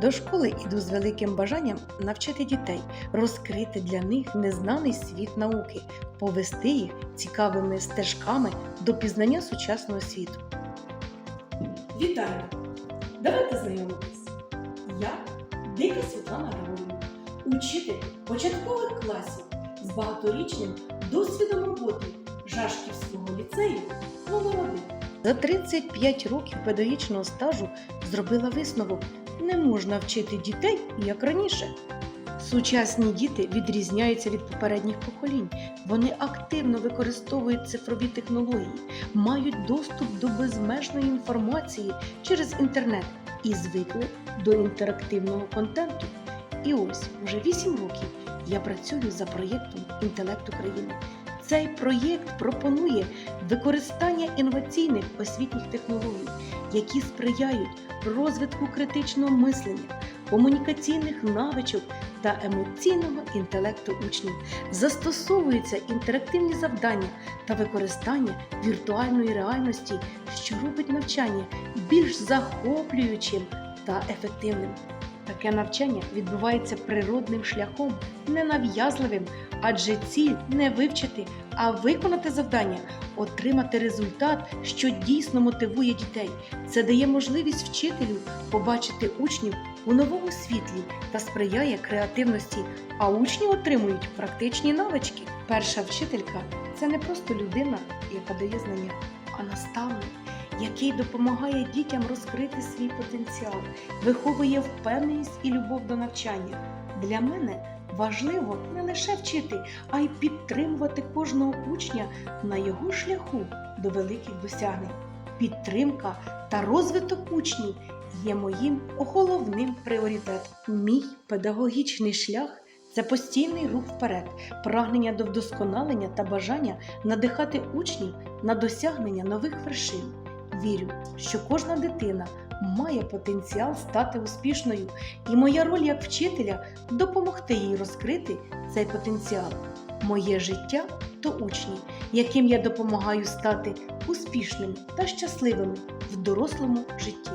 До школи іду з великим бажанням навчити дітей, розкрити для них незнаний світ науки, повести їх цікавими стежками до пізнання сучасного світу. Вітаю! Давайте знайомитись. Я Дика Світлана Григорівна, учитель початкових класів з багаторічним досвідом роботи Жашківського ліцею номер 1 За 35 років педагогічного стажу зробила висновок: не можна вчити дітей як раніше. Сучасні діти відрізняються від попередніх поколінь. Вони активно використовують цифрові технології, мають доступ до безмежної інформації через інтернет і звикли до інтерактивного контенту. І ось вже 8 років я працюю за проєктом Інтелект України. Цей проєкт пропонує використання інноваційних освітніх технологій, які сприяють розвитку критичного мислення, комунікаційних навичок та емоційного інтелекту учнів. Застосовуються інтерактивні завдання та використання віртуальної реальності, що робить навчання більш захоплюючим та ефективним. Таке навчання відбувається природним шляхом, ненав'язливим, адже ціль не вивчити, а виконати завдання, отримати результат, що дійсно мотивує дітей. Це дає можливість вчителю побачити учнів у новому світлі та сприяє креативності, а учні отримують практичні навички. Перша вчителька це не просто людина, яка дає знання, а наставник, який допомагає дітям розкрити свій потенціал, виховує впевненість і любов до навчання. Для мене важливо не лише вчити, а й підтримувати кожного учня на його шляху до великих досягнень. Підтримка та розвиток учнів є моїм головним пріоритетом. Мій педагогічний шлях це постійний рух вперед, прагнення до вдосконалення та бажання надихати учнів на досягнення нових вершин. Вірю, що кожна дитина має потенціал стати успішною, і моя роль як вчителя допомогти їй розкрити цей потенціал. Моє життя то учні, яким я допомагаю стати успішними та щасливими в дорослому житті.